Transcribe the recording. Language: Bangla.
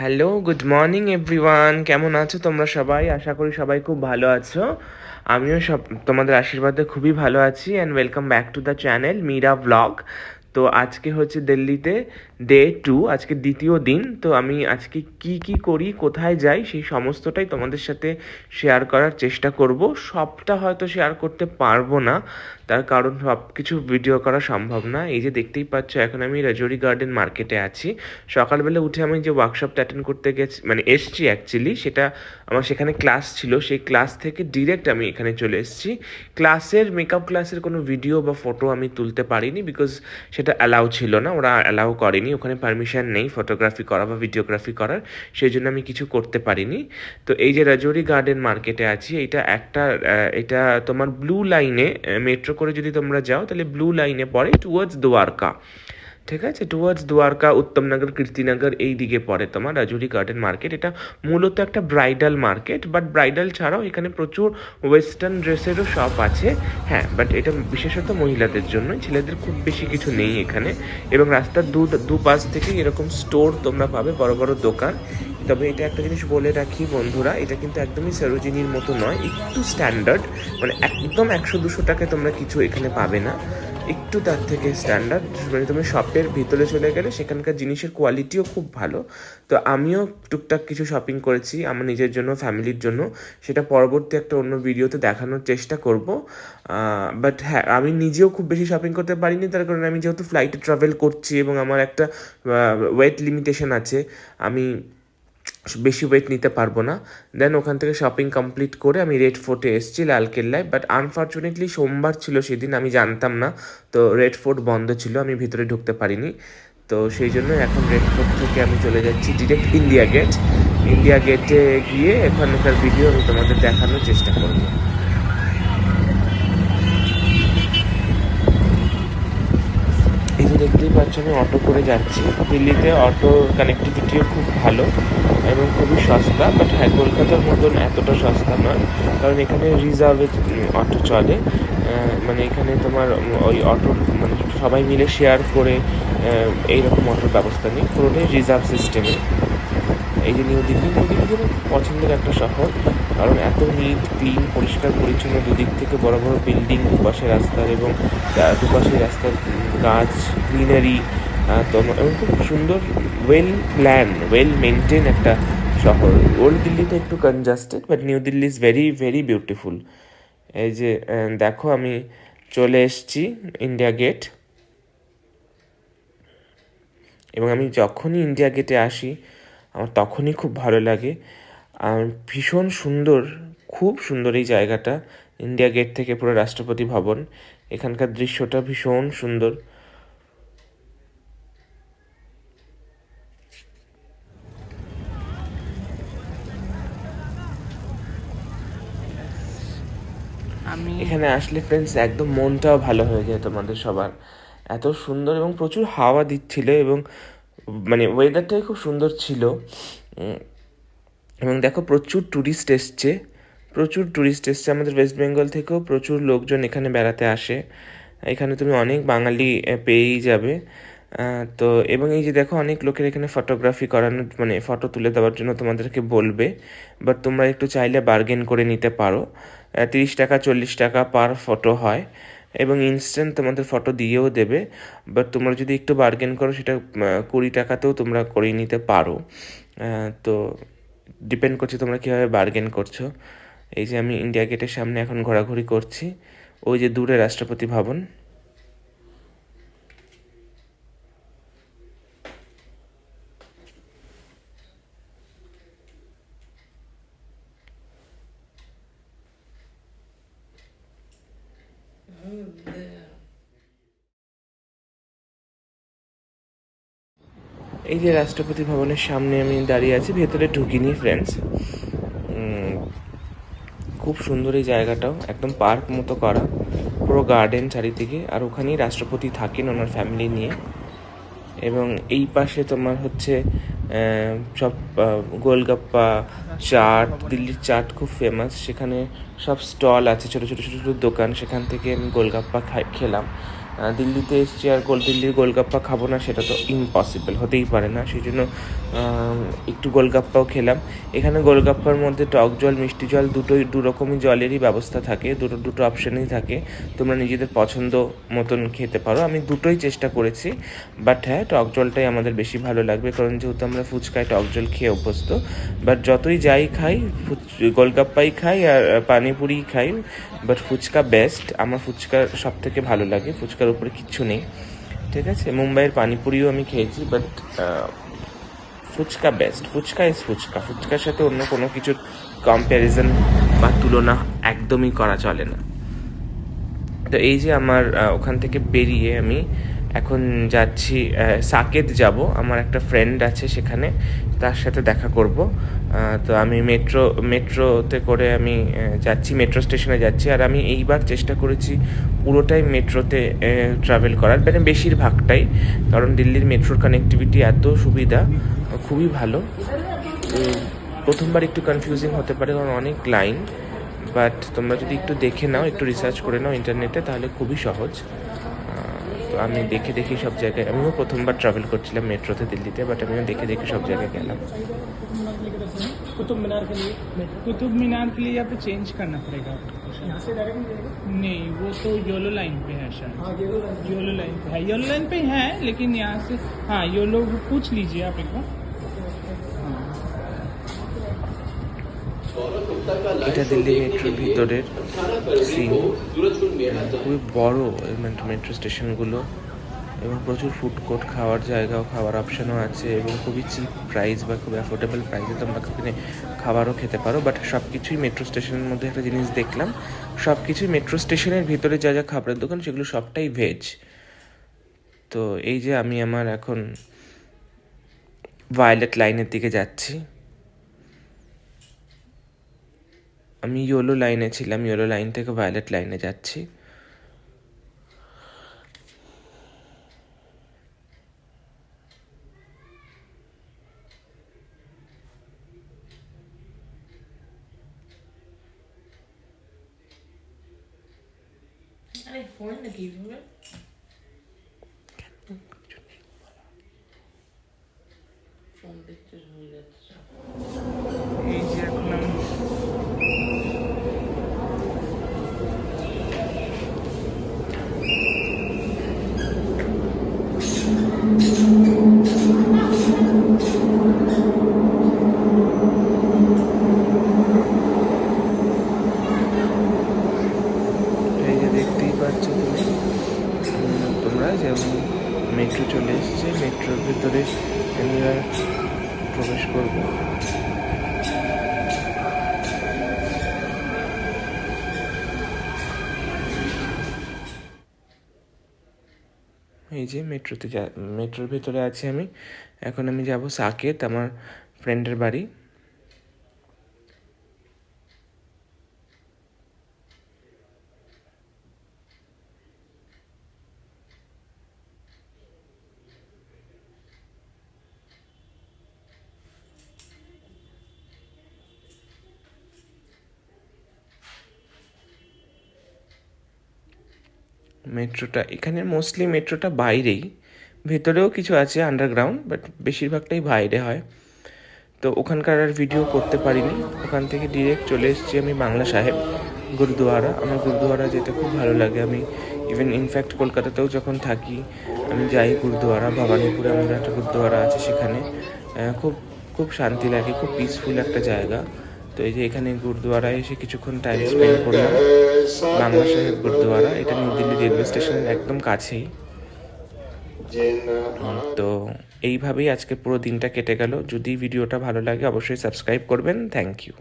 হ্যালো গুড মর্নিং এভরিওয়ান কেমন আছো তোমরা সবাই? আশা করি সবাই খুব ভালো আছো। আমিও সব, তোমাদের আশীর্বাদে খুবই ভালো আছি। And welcome back to the channel Meera blog তো আজকে হচ্ছে দিল্লিতে ডে টু আজকে দ্বিতীয় দিন, তো আমি আজকে কি কি করি, কোথায় যাই, সেই সমস্তটাই তোমাদের সাথে শেয়ার করার চেষ্টা করব। সবটা হয়তো শেয়ার করতে পারব না, তার কারণ সব কিছু ভিডিও করা সম্ভব না। এই যে দেখতেই পাচ্ছ, এখন আমি রাজৌরি গার্ডেন মার্কেটে আছি। সকালবেলা উঠে আমি যে ওয়ার্কশপটা অ্যাটেন্ড করতে গেছি মানে এসছি অ্যাকচুয়ালি সেটা আমার সেখানে ক্লাস ছিল, সেই ক্লাস থেকে ডিরেক্ট আমি এখানে চলে এসেছি। ক্লাসের মেকআপ ক্লাসের কোনো ভিডিও বা ফটো আমি তুলতে পারিনি বিকজ সেটা অ্যালাউ ছিল না, ওরা অ্যালাউ করেনি। ওখানে পারমিশন নেই ফটোগ্রাফি করা বা ভিডিওগ্রাফি করার সেই জন্য আমি কিছু করতে পারিনি। তো এই যে রাজৌরি গার্ডেন মার্কেটে আছি এটা একটা এটা তোমার ব্লু লাইনে মেট্রো করে যদি তোমরা যাও, তাহলে ব্লু লাইনে পড়ে টুয়ার্ডস দ্বারকা। ঠিক আছে? টুয়ার্ডস দ্বারকা উত্তমনগর কীর্তিনগর এই দিকে পড়ে তোমার রাজুরি গার্ডেন মার্কেট এটা মূলত একটা ব্রাইডাল মার্কেট বাট ব্রাইডাল ছাড়াও এখানে প্রচুর ওয়েস্টার্ন ড্রেসেরও শপ আছে। হ্যাঁ বাট এটা বিশেষত মহিলাদের জন্য ছেলেদের খুব বেশি কিছু নেই এখানে। এবং রাস্তার দু দু পাশ থেকে এরকম স্টোর তোমরা পাবে, বড় বড় দোকান। তবে এটা একটা জিনিস বলে রাখি বন্ধুরা, এটা কিন্তু একদমই সরোজিনীর মতো নয়, একটু স্ট্যান্ডার্ড মানে একদম একশো, দুশো টাকায় তোমরা কিছু এখানে পাবে না। একটু তার থেকে স্ট্যান্ডার্ড মানে তুমি শপের ভিতরে চলে গেলে সেখানকার জিনিসের কোয়ালিটিও খুব ভালো। তো আমিও টুকটাক কিছু শপিং করেছি আমার নিজের জন্য ফ্যামিলির জন্য। সেটা পরবর্তী একটা অন্য ভিডিওতে দেখানোর চেষ্টা করব। বাট হ্যাঁ আমি নিজেও খুব বেশি শপিং করতে পারিনি, তার কারণে আমি যেহেতু ফ্লাইটে ট্রাভেল করছি এবং আমার একটা ওয়েট লিমিটেশন আছে, আমি বেশি ওয়েট নিতে পারব না। দেন ওখান থেকে শপিং কমপ্লিট করে আমি রেড ফোর্টে এসেছি লালকেল্লায় বাট আনফর্চুনেটলি সোমবার ছিল সেদিন, আমি জানতাম না। তো রেড ফোর্ট বন্ধ ছিল, আমি ভিতরে ঢুকতে পারিনি। তো সেই জন্য এখন রেড ফোর্ট থেকে আমি চলে যাচ্ছি ডিরেক্ট ইন্ডিয়া গেট ইন্ডিয়া গেটে গিয়ে এখানকার ভিডিও আমি তোমাদের দেখানোর চেষ্টা করব এই যে দেখতেই পাচ্ছ আমি অটো করে যাচ্ছি। দিল্লিতে অটো কানেক্টিভিটিও খুব ভালো এবং খুবই সস্তা বাট হ্যাঁ কলকাতার মতন এতটা সস্তা নয়, কারণ এখানে রিজার্ভে অটো চলে। মানে এখানে তোমার ওই অটো মানে সবাই মিলে শেয়ার করে এইরকম অটোর ব্যবস্থা নেই। পুরোটাই রিজার্ভ সিস্টেমে এই যে নিউ দিল্লি নিউ দিল্লি আমার পছন্দের একটা শহর। কারণ এত নিট ক্লিন পরিষ্কার, পরিচ্ছন্ন দুদিক থেকে বড় বড় বিল্ডিং দুপাশে রাস্তার এবং দুপাশে রাস্তার গাছ গ্রিনারি এবং খুব সুন্দর ওয়েল প্ল্যান ওয়েল মেনটেন একটা শহর। ওল্ড দিল্লিতে একটু congested but new Delhi is very very beautiful এই যে দেখো আমি চলে এসছি ইন্ডিয়া গেট এবং আমি যখনই ইন্ডিয়া গেটে আসি আমার তখনই খুব ভালো লাগে। আর ভীষণ সুন্দর খুব সুন্দর এই জায়গাটা। ইন্ডিয়া গেট থেকে পুরো রাষ্ট্রপতি ভবন। এখানকার দৃশ্যটা ভীষণ সুন্দর। আমি এখানে আসলে ফ্রেন্ডস একদম মনটাও ভালো হয়ে যায় তোমাদের সবার। এত সুন্দর এবং প্রচুর হাওয়া দিচ্ছিল এবং মানে ওয়েদারটাই খুব সুন্দর ছিল। এবং দেখো প্রচুর ট্যুরিস্ট এসছে। প্রচুর ট্যুরিস্ট এসছে আমাদের ওয়েস্ট বেঙ্গল থেকেও। প্রচুর লোকজন এখানে বেড়াতে আসে। এখানে তুমি অনেক বাঙালি পেয়েই যাবে। তো এবং এই যে দেখো অনেক লোকের এখানে ফটোগ্রাফি করানোর মানে ফটো তুলে দেওয়ার জন্য তোমাদেরকে বলবে। বাট তোমরা একটু চাইলে বার্গেন করে নিতে পারো। তিরিশ টাকা, চল্লিশ টাকা পার ফটো হয়। এবং ইনস্ট্যান্ট তোমাদের ফটো দিয়েও দেবে বাট তোমরা যদি একটু বার্গেন করো, সেটা কুড়ি টাকাতেও তোমরা করিয়ে নিতে পারো। তো ডিপেন্ড করছে তোমরা কীভাবে বার্গেন করছ। এই যে আমি ইন্ডিয়া গেটের সামনে এখন ঘোরাঘুরি করছি। ওই যে দূরে রাষ্ট্রপতি ভবন। এই যে রাষ্ট্রপতি ভবনের সামনে আমি দাঁড়িয়ে আছি, ভেতরে ঢুকিনি ফ্রেন্ডস খুব সুন্দর এই জায়গাটাও, একদম পার্ক মতো করা, পুরো গার্ডেন চারিদিকে, আর ওখানেই রাষ্ট্রপতি থাকেন ওনার ফ্যামিলি নিয়ে। এবং এই পাশে তোমার হচ্ছে সব গোলগাপ্পা চাট, দিল্লির চাট খুব ফেমাস সেখানে সব স্টল আছে, ছোটো ছোটো ছোটো ছোটো দোকান। সেখান থেকে আমি গোলগাপ্পা খাই, খেলাম। দিল্লিতে এসছি আর গোল দিল্লির গোলগাপ্পা খাব না, সেটা তো ইম্পসিবল হতেই পারে না। সেই জন্য একটু গোলগাপ্পাও খেলাম। এখানে গোলগাপ্পার মধ্যে টক জল, মিষ্টি জল দুটোই দু রকমই জলেরই ব্যবস্থা থাকে, দুটো দুটো অপশানই থাকে। তোমরা নিজেদের পছন্দ মতন খেতে পারো। আমি দুটোই চেষ্টা করেছি বাট হ্যাঁ টক জলটাই আমাদের বেশি ভালো লাগবে, কারণ যেহেতু আমরা ফুচকায় টক জল খেয়ে অভ্যস্ত। বাট যতই যাই খাই গোলগাপ্পাই খাই আর পানিপুরি খাই বাট ফুচকা বেস্ট আমার ফুচকা সব থেকে ভালো লাগে, ফুচকার উপরে কিচ্ছু নেই, ঠিক আছে? মুম্বাইয়ের পানিপুরিও আমি খেয়েছি but fuchka best fuchka is fuchka. ফুচকার সাথে অন্য কোনো কিছুর কম্প্যারিজন বা তুলনা একদমই করা চলে না। তো এই যে আমার ওখান থেকে বেরিয়ে আমি এখন যাচ্ছি সাকেত যাব। আমার একটা ফ্রেন্ড আছে সেখানে, তার সাথে দেখা করব। তো আমি মেট্রো মেট্রোতে করে আমি যাচ্ছি মেট্রো স্টেশনে যাচ্ছি। আর আমি এইবার চেষ্টা করেছি পুরোটাই মেট্রোতে ট্রাভেল করার। মানে বেশিরভাগটাই, কারণ দিল্লির মেট্রোর কানেক্টিভিটি এত সুবিধা, খুবই ভালো। প্রথমবার একটু কনফিউজিং হতে পারে, কারণ অনেক লাইন বাট তোমরা যদি একটু দেখে নাও, একটু রিসার্চ করে নাও ইন্টারনেটে তাহলে খুবই সহজ। আমি দেখে দেখে সব জায়গায় আমিও প্রথমবার ট্রাভেল করছিলাম মেট্রোতে দিল্লিতে বাট আমিও দেখে দেখে সব জায়গায় গেলাম कुतुब मीनार के लिए कुतुब मीनार के लिए यहाँ पे चेंज करना पड़ेगा यहाँ से डायरेक्ट नहीं वो तो योलो लाइन पे है शायद योलो लाइन पे है योलो लाइन पे है लेकिन यहाँ से हाँ योलो पूछ लीजिए आप एक बार এটা দিল্লি মেট্রোর ভিতরের সিন খুবই বড় মেট্রো স্টেশনগুলো এবং প্রচুর ফুড কোর্ট খাওয়ার জায়গাও, খাওয়ার অপশনও আছে এবং খুবই চিপ প্রাইস বা খুব অ্যাফোর্ডেবল প্রাইসে তোমরা এখানে খাবারও খেতে পারো। বাট সব কিছুই মেট্রো স্টেশনের মধ্যে একটা জিনিস দেখলাম সব কিছুই মেট্রো স্টেশনের ভিতরে যা যা খাবারের দোকান সেগুলো সবটাই ভেজ তো এই যে আমি আমার এখন ভায়োলেট লাইনের দিকে যাচ্ছি। আমি ইয়োলো লাইনে ছিলাম ইয়োলো লাইন থেকে ভায়োলেট লাইনে যাচ্ছি। আরে ফোন নাকি এইভাবে ফোন দেখতে হয়ে যাচ্ছে এই যে এখন আমি এই যে দেখতেই পাচ্ছ তুমি উম, তোমরা যেমন মেট্রো চলে এসছে। মেট্রোর ভিতরে আমি এবার প্রবেশ করব। এই যে মেট্রোতে যা মেট্রোর ভিতরে আছি আমি। এখন আমি যাব সাকেত, আমার ফ্রেন্ডের বাড়ি। মেট্রোটা এখানে মোস্টলি মেট্রোটা বাইরেই। ভেতরেও কিছু আছে আন্ডারগ্রাউন্ড বাট বেশিরভাগটাই বাইরে হয়। তো ওখানকার আর ভিডিও করতে পারিনি। ওখান থেকে ডিরেক্ট চলে এসেছি আমি বাংলা সাহেব, গুরুদুয়ারা। আমার গুরুদুয়ারা যেতে খুব ভালো লাগে। আমি ইভেন ইনফ্যাক্ট কলকাতাতেও যখন থাকি, আমি যাই গুরুদুয়ারা, ভবানীপুরে আমাদের একটা গুরুদুয়ারা আছে সেখানে। খুব খুব শান্তি লাগে, খুব পিসফুল একটা জায়গা। তো এই যে এখানে গুরুদুয়ারায় এসে কিছুক্ষণ টাইম স্পেন্ড করলাম। বাংলা সাহেব গুরুদুয়ারা এটা নিউ দিল্লি রেলওয়ে স্টেশনের একদম কাছেই। তো এইভাবেই আজকে পুরো দিনটা কেটে গেল। যদি ভিডিওটা ভালো লাগে অবশ্যই সাবস্ক্রাইব করবেন। Thank you.